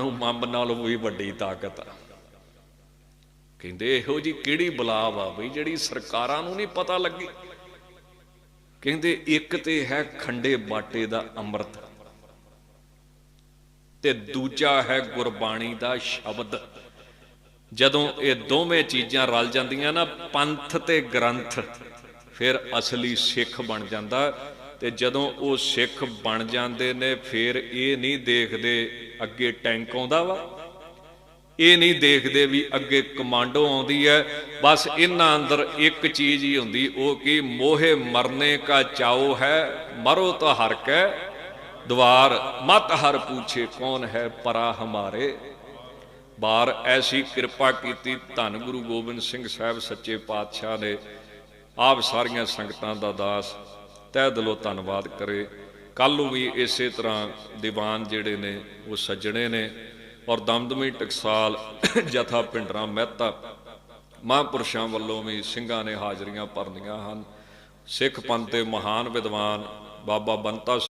ਜਾਣੂ ਮੰਬ ਨਾਲੋਂ ਵੀ ਵੱਡੀ ਤਾਕਤ ਆ। ਕਹਿੰਦੇ ਇਹੋ ਜੀ ਕਿਹੜੀ ਬਲਾ ਵਾ ਬਈ ਜਿਹੜੀ ਸਰਕਾਰਾਂ ਨੂੰ ਨਹੀਂ ਪਤਾ ਲੱਗੀ? ਕਹਿੰਦੇ ਇੱਕ ਤੇ ਹੈ ਖੰਡੇ ਬਾਟੇ ਦਾ ਅੰਮ੍ਰਿਤ ਤੇ ਦੂਜਾ ਹੈ ਗੁਰਬਾਣੀ ਦਾ ਸ਼ਬਦ। ਜਦੋਂ ਇਹ ਦੋਵੇਂ ਚੀਜ਼ਾਂ ਰਲ ਜਾਂਦੀਆਂ ਨਾ, ਪੰਥ ਤੇ ਗ੍ਰੰਥ, ਫਿਰ ਅਸਲੀ ਸਿੱਖ ਬਣ ਜਾਂਦਾ ਤੇ ਜਦੋਂ ਉਹ ਸਿੱਖ ਬਣ ਜਾਂਦੇ ਨੇ, ਫਿਰ ਇਹ ਨਹੀਂ ਦੇਖਦੇ ਅੱਗੇ ਟੈਂਕ ਆਉਂਦਾ ਵਾ। ਇਹ ਨਹੀਂ ਦੇਖਦੇ ਵੀ ਅੱਗੇ ਕਮਾਂਡੋ ਆਉਂਦੀ ਹੈ ਬਸ ਇਹਨਾਂ ਅੰਦਰ ਇੱਕ ਚੀਜ਼ ਹੀ ਹੁੰਦੀ, ਉਹ ਕੀ ਮੋਹੇ ਮਰਨੇ ਕਾ ਚਾਓ ਹੈ, ਮਰੋ ਤਾਂ ਹਰ ਕੈ ਦਵਾਰ, ਮਤ ਹਰ ਪੁੱਛੇ ਕੌਣ ਹੈ ਪਰਾ ਹਮਾਰੇ। ਬਾਰ ਐਸੀ ਕਿਰਪਾ ਕੀਤੀ ਧੰਨ ਗੁਰੂ ਗੋਬਿੰਦ ਸਿੰਘ ਸਾਹਿਬ ਸੱਚੇ ਪਾਤਸ਼ਾਹ ਨੇ। ਆਪ ਸਾਰੀਆਂ ਸੰਗਤਾਂ ਦਾ ਦਾਸ, ਤਹਿ ਦਿਲੋਂ ਧੰਨਵਾਦ ਕਰੇ। ਕੱਲ ਨੂੰ ਵੀ ਇਸੇ ਤਰ੍ਹਾਂ ਦੀਵਾਨ ਜਿਹੜੇ ਨੇ ਉਹ ਸੱਜਣੇ ਨੇ ਔਰ ਦਮਦਮੀ ਟਕਸਾਲ ਜਥਾ ਪਿੰਡਰਾ ਮਹਿਤਾ ਮਹਾਂਪੁਰਸ਼ਾਂ ਵੱਲੋਂ ਵੀ ਸਿੰਘਾਂ ਨੇ ਹਾਜ਼ਰੀਆਂ ਭਰਨੀਆਂ ਹਨ। ਸਿੱਖ ਪੰਥ ਦੇ ਮਹਾਨ ਵਿਦਵਾਨ ਬਾਬਾ ਬੰਤਾ